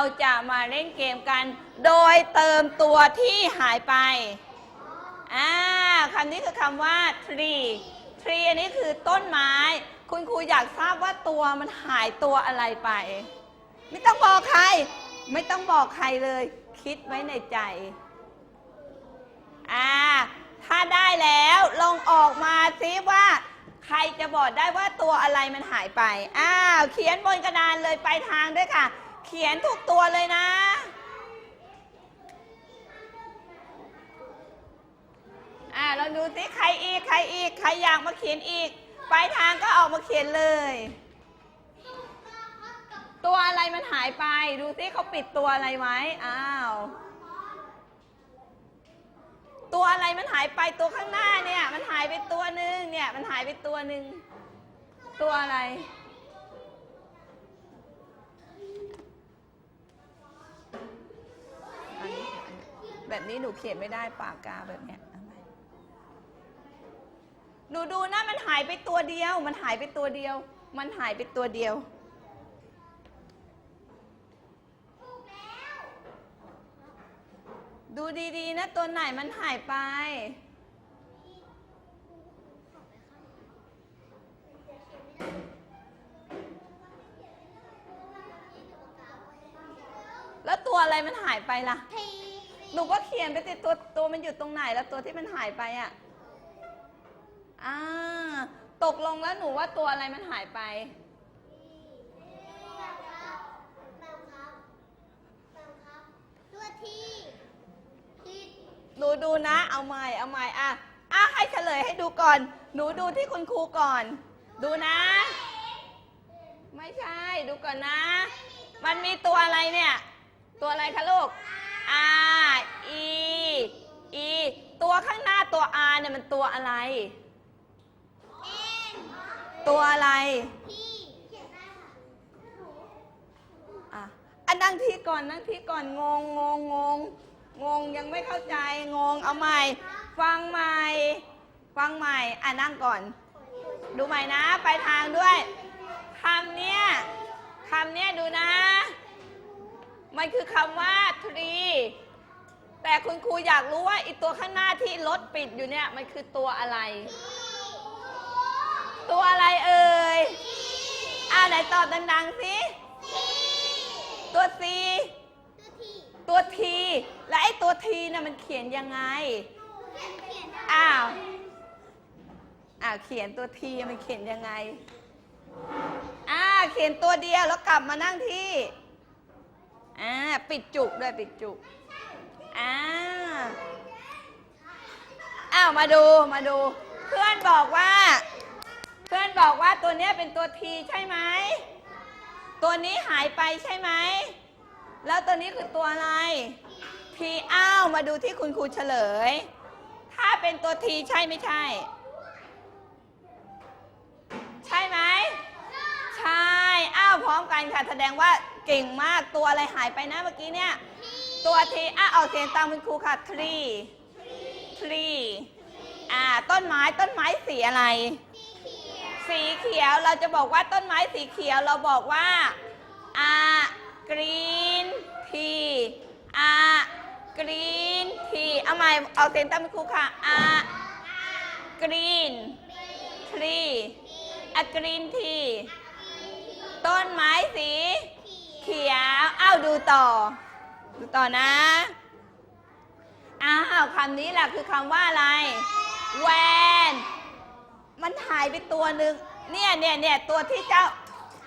เราจะมาเล่นเกมกัน โดยเติมตัวที่หายไป อ่าคำนี้คือคำว่า tree tree อันนี้คือต้นไม้ คุณครูอยากทราบว่าตัวมันหายตัวอะไรไป ไม่ต้องบอกใคร ไม่ต้องบอกใครเลย คิดไว้ในใจ อ่า ถ้าได้แล้วลองออกมาซิว่าใครจะบอกได้ว่าตัวอะไรมันหายไป อ้าว เขียนบนกระดานเลยไปทางด้วยค่ะ เขียนทุกตัวเลยนะ อ่าเราดูสิใครอีก ใครอีก ใครอยากมาเขียนอีก ปลายทางก็ออกมาเขียนเลย ตัวอะไรมันหายไป ดูสิเขาปิดตัวอะไรไว้อ้าว ตัวอะไรมันหายไปตัวข้างหน้าเนี่ย มันหายไปตัวหนึ่งเนี่ย มันหายไปตัวหนึ่งตัวอะไร อันนี้ แบบนี้หนูเขียนไม่ได้ปากกาแบบเนี้ยเอาใหม่หนูดูนะมันหายไปตัวเดียว มันหายไปตัวเดียว มันหายไปตัวเดียว ดูดีๆนะตัวไหนมันหายไป แล้วตัวอะไรมันหายไปล่ะ หนูก็เขียนไปติตัวตัวมันอยู่ตรงไหนแล้วตัวที่มันหายไปอะอ่าตกลงแล้วหนูว่าตัวอะไรมันหายไปตัวที่ที่หนูดูนะ เอาใหม่เอาใหม่อะอะให้เฉลยให้ดูก่อน หนูดูที่คุณครูก่อน ดูนะ ไม่ใช่ ดูก่อนนะ มันมีตัวอะไรเนี่ย ตัวอะไรคะลูก R E E ตัว ข้างหน้าตัว R เนี่ยมันตัวอะไรเอ็นตัวอะไรที่เขียนได้ค่ะอะอันนั่งที่ก่อนนั่งที่ก่อนงงงงงงงงยังไม่เข้าใจงงเอาใหม่ ฟังใหม่ ฟังใหม่อะนั่งก่อน ดูใหม่นะ ไปทางด้วยคำเนี้ยคำเนี้ยดูนะ มันคือคำว่า tree แต่คุณครูอยากรู้ว่าไอีตัวข้างหน้าที่รถปิดอยู่เนี่ยมันคือตัวอะไร ตัวอะไรเอ่ยอ่าไหนตอบดังๆสิตัว C ตัวทีตัว T และไอ้ตัว T น่ะมันเขียนยังไง อ้าว อ้าวเขียนตัว T มันเขียนยังไง อ่าเขียนตัวเดียวแล้วกลับมานั่งที่ อ่าปิดจุกด้วยปิดจุก อ่าอ้าวมาดูมาดู เพื่อนบอกว่า เพื่อนบอกว่าตัวเนี้ยเป็นตัว T ใช่ไหมตัวนี้หายไปใช่ไหม แล้วตัวนี้คือตัวอะไร T อ้าวมาดูที่คุณครูเฉลย ถ้าเป็นตัว T ใช่ไม่ใช่ ใช่ไหม ใช่ อ้าวพร้อมกันค่ะ แสดงว่าเก่งมากตัวอะไรหายไปนะเมื่อกี้เนี่ย ตัว T อ้าวออกเสียงตามคุณครูค่ะ tree tree อ่า ต้นไม้ต้นไม้สีอะไร สีเขียวเราจะบอกว่าต้นไม้สีเขียวเราบอกว่าอ่า green tea อ่า green tea เอาใหม่เอาเสียงตามคุณครูค่ะอ่า green tree อะ green tea ต้นไม้สี เขียวอ้าวดูต่อ ดูต่อนะ อ้าวคำนี้แหละคือคำว่าอะไร แวน มันหายไปตัวหนึ่งเนี่ยเนี่ยเนี่ยตัวที่เจ้า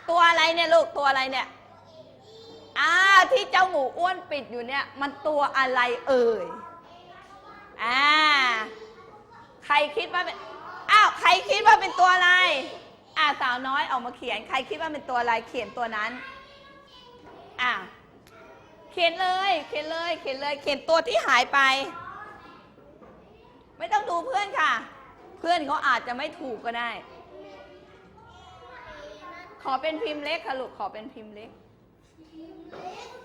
ตัวอะไรเนี่ยลูกตัวอะไรเนี่ย อ้าวที่เจ้าหมูอ้วนปิดอยู่เนี่ย มันตัวอะไรเอ่ย อ่า ใครคิดว่าเป็น อ้าว ใครคิดว่าเป็นตัวอะไร อ่าสาวน้อยออกมาเขียน ใครคิดว่าเป็นตัวอะไรเขียนตัวนั้น อ่า เขียนเลย เขียนเลย เขียนเลย เขียนตัวที่หายไป ไม่ต้องดูเพื่อนค่ะ เพื่อนเขาอาจจะไม่ถูกก็ได้ ขอเป็นพิมพ์เล็กค่ะลูก ขอเป็นพิมพ์เล็ก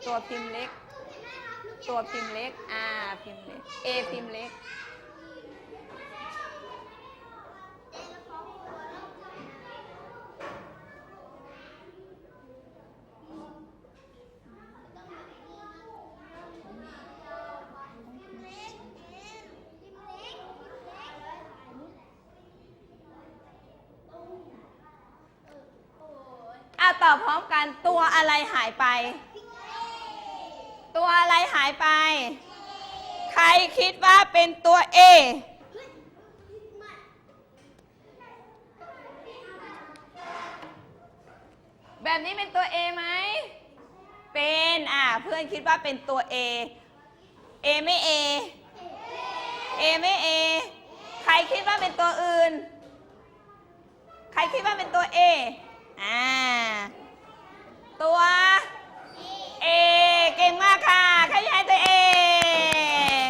ตัวพิมพ์เล็ก ตัวพิมพ์เล็ก อ่า พิมพ์เล็ก A พิมพ์เล็ก ตอบพร้อมกันตัวอะไรหายไป ตัวอะไรหายไป ใครคิดว่าเป็นตัว A แบบนี้เป็นตัว A ไหม เป็น อ่าเพื่อนคิดว่าเป็นตัว A A ไม่ A A ไม่ A ใครคิดว่าเป็นตัวอื่น ใครคิดว่าเป็นตัว A อ่า ตัว A เก่งมากค่ะใครอยากให้ตัวเอง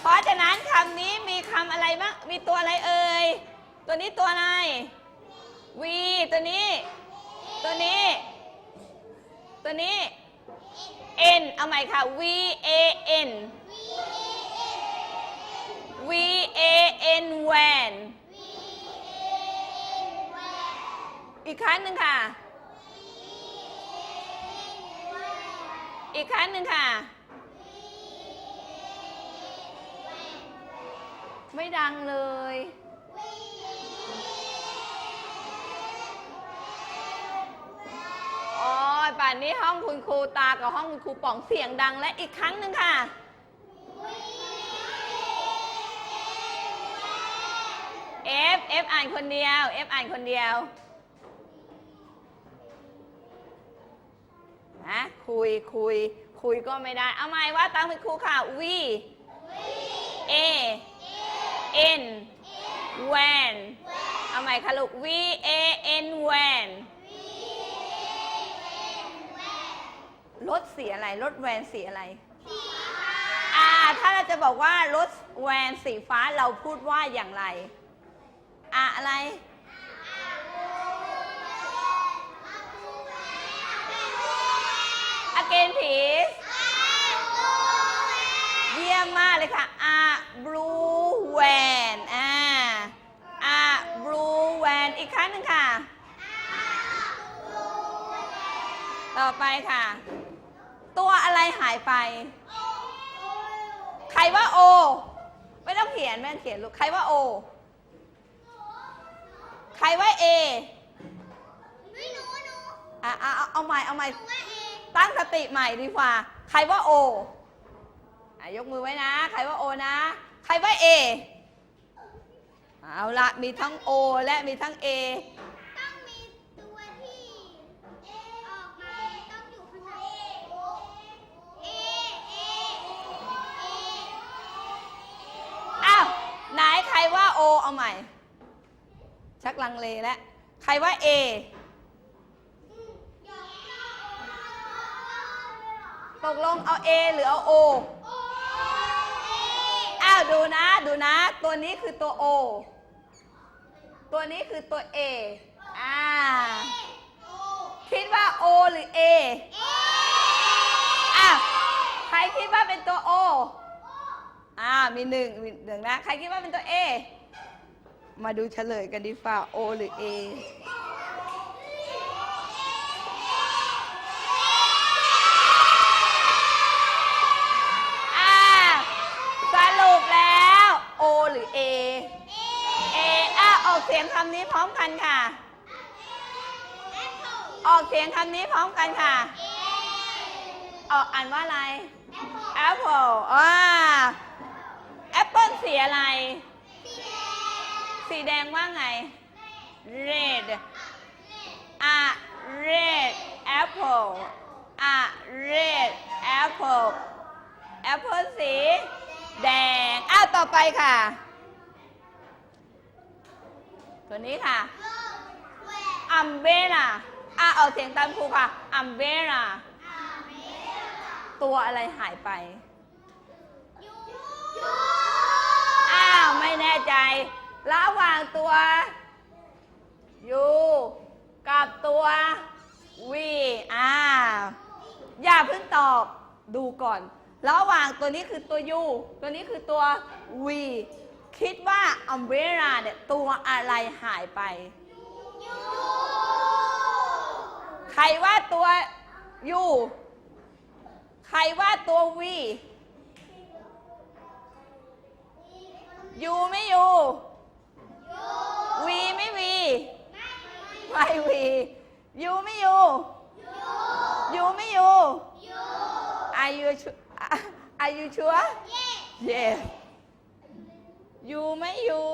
เพราะฉะนั้นคำนี้มีคำอะไรบ้าง มีตัวอะไรเอ่ย ตัวนี้ตัวอะไร V ตัวนี้ ตัวนี้ ตัวนี้ N เอาใหม่ค่ะ V A N V A N van อีกครั้งหนึ่งค่ะ อีกครั้งหนึ่งค่ะ ไม่ดังเลย อ๋อป่านนี้ห้องคุณครูตากับห้องคุณครูป๋องเสียงดังและอีกครั้งหนึ่งค่ะ F F อ่านคนเดียว F อ่านคนเดียว นะ คุยคุย คุยก็ไม่ได้ เอาใหม่ว่าตามคุณครูค่ะ V A N van เอาใหม่ค่ะลูก V A N van รถสีอะไร รถแวนสีอะไรอ่าถ้าเราจะบอกว่ารถแวนสีฟ้าเราพูดว่าอย่างไร อะอะไร again please เยี่ยมมากเลยค่ะ a blue van อ่า a blue van อีกครั้งหนึ่งค่ะ ต่อไปค่ะ ตัวอะไรหายไป ใครว่า O ไม่ต้องเขียนไม่ต้องเขียนลูก ใครว่า O ใครว่า A ไม่หนูหนูอะเอาเอาเอาใหม่เอาใหม่ หนูว่าเอง ตั้งสติใหม่ดีกว่า ใครว่า O อะยกมือไว้นะ ใครว่า O นะ ใครว่า A เอาละมีทั้ง O และมีทั้ง A ต้องมีตัวที่เอออกมาต้องอยู่ข้างในเอเอเออ้าวไหนใครว่า O เอาใหม่ ชักลังเลแล้วใครว่า A ตกลงเอา A หรือเอา O อ้าวดูนะดูนะ ตัวนี้คือตัว O ตัวนี้คือตัว A อ่า คิดว่า O หรือ A อ้าวใครคิดว่าเป็นตัว O อ่ามีหนึ่งมีหนึ่งนะ ใครคิดว่าเป็นตัว A มาดูเฉลยกันดีฝ่า O หรือ A อ่าสรุปแล้ว O ห รือ A A อะออกเสียงคำนี้พร้อมกันค่ะ ออกเสียงคำนี้พร้อมกันค่ะ ออกอ่านว่าอะไร Apple อ่า Apple สีอะไร สีแดงว่าไง red อะ red apple อะ red apple apple สีแดง อ้าว ต่อไปค่ะ ตัวนี้ค่ะ umbrella อะออกเสียงตามครูค่ะ umbrella ตัวอะไรหายไปอ้าวไม่แน่ใจ ระหว่างตัว U กับตัว V อ้าวอย่าเพิ่งตอบดูก่อน ระหว่างตัวนี้คือตัว U ตัวนี้คือตัว V คิดว่าอัมเบราเนี่ยตัวอะไรหายไป ใครว่าตัวยูใครว่าตัววียูไม่ยูวีไม่วีไม่วียูไม่ยูยูไม่ยู Are you sure? Are you sure? Yes. Yes. อยู่ไม่อยู่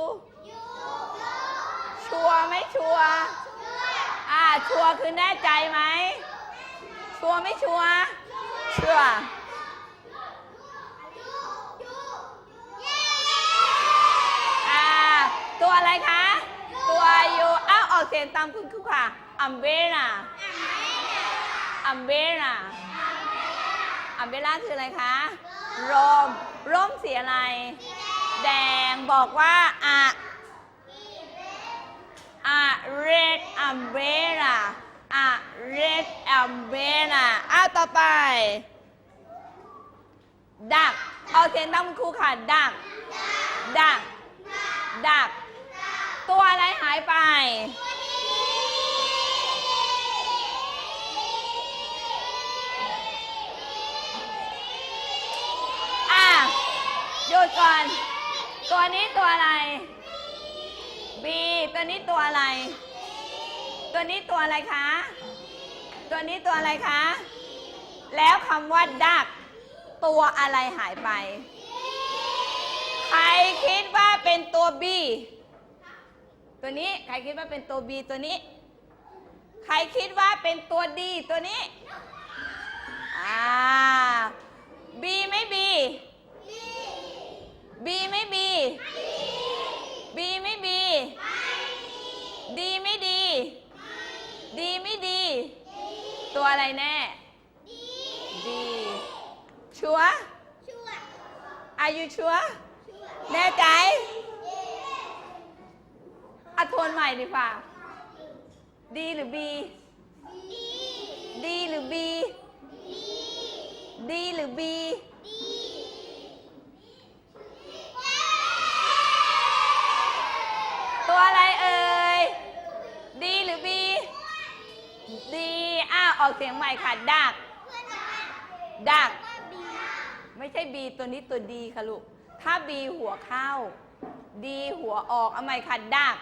ชัวร์ไม่ชัวร์อ่า ชัวร์คือแน่ใจไหม ชัวร์ไม่ชัวร์ชัวร์อ่า ตัวอะไรคะ ตัวยูอ้าวออกเสียงตามคุณครูค่ะ อัมเบร่าอัมเบร่าอัมเบร่าคืออะไรคะ ร่ม ร่มสีอะไร แดงบอกว่าอะ a red umbrella a red umbrella อ้าต่อไป ดักเอาเสียงตามคุณครูค่ะ ดัก ดัก ดัก ตัวอะไรหายไป อะหยุดก่อน ตัวนี้ตัวอะไร B ตัวนี้ตัวอะไร ตัวนี้ตัวอะไรคะ ตัวนี้ตัวอะไรคะ แล้วคำว่าดักตัวอะไรหายไป ใครคิดว่าเป็นตัว B ตัวนี้ใครคิดว่าเป็นตัว B ตัวนี้ ใครคิดว่าเป็นตัว D ตัวนี้อ่า B ไม่ B B ไม่ B B ไม่ B ดีไม่ดี ดีไม่ดี ตัวอะไรแน่ ดีชัวร์อายุชัวร์แน่ใจอะทวนใหม่ดีกว่าดีหรือบีดีหรือบีดีหรือบี ตัวอะไรเอ่ยดีหรือบีดีอ้าวออกเสียงใหม่ค่ะ ดัก ดัก ไม่ใช่บีตัวนี้ตัวดีค่ะลูก ถ้าบีหัวเข้าดีหัวออก เอาใหม่ค่ะ ดัก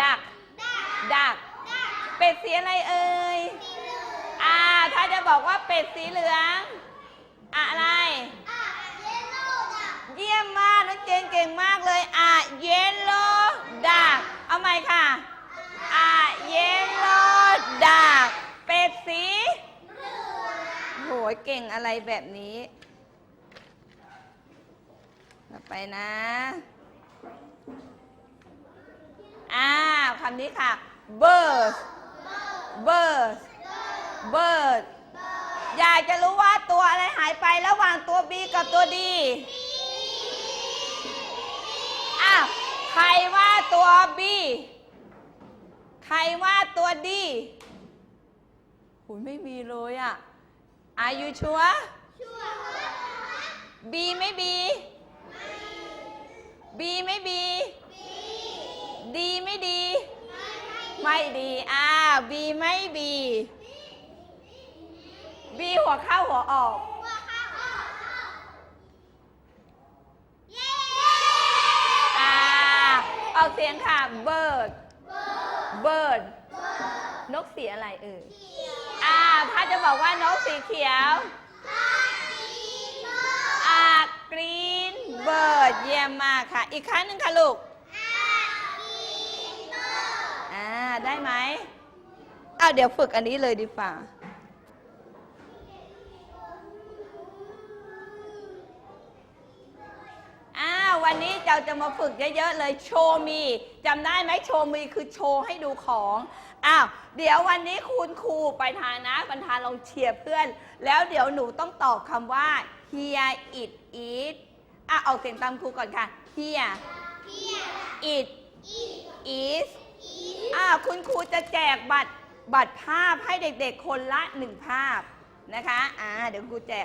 ดัก ดัก เป็ดสีอะไรเอ่ย อ่า ถ้าจะบอกว่าเป็ดสีเหลือง อะไร เยี่ยมมากน้องเจนเก่งมากเลย อะ เยลโล่ เอาใหม่ค่ะอะเยลโลดักเป็ดสีโหยเก่งอะไรแบบนี้ต่อไปนะอ้าวคำนี้ค่ะ bird bird bird อยากจะรู้ว่าตัวอะไรหายไประหว่างตัว B กับตัว D อ้าว ใครว่าตัว B ใครว่าตัว D หุยไม่มีเลยอะ Are you sure B ไม่ B B ไม่ B D ไม่ดีไม่ดีอ้า B ไม่ B B หัวเข้าหัวออก อ่า ออกเสียงค่ะ bird bird นกสีอะไรเอ่ยอ่าถ้าจะบอกว่านกสีเขียวอ่า green bird เยี่ยมมากค่ะ อีกครั้งหนึ่งค่ะลูกอ่าได้ไหมอ้าวเดี๋ยวฝึกอันนี้เลยดีกว่า อ้า วันนี้เราจะมาฝึกเยอะๆเลยโชว์มีจำได้ไหมโชว์มีคือโชว์ให้ดูของอ้าวเดี๋ยววันนี้คุณครูไปทานนะบรรทานลองเชียร์เพื่อน แล้วเดี๋ยวหนูต้องตอบคำว่า here it is อะออกเสียงตามครูก่อนค่ะ here it is อ่าคุณครูจะแจกบัตรบัตรภาพให้เด็กๆคนละหนึ่งภาพนะคะ อ่า เดี๋ยวครูแจก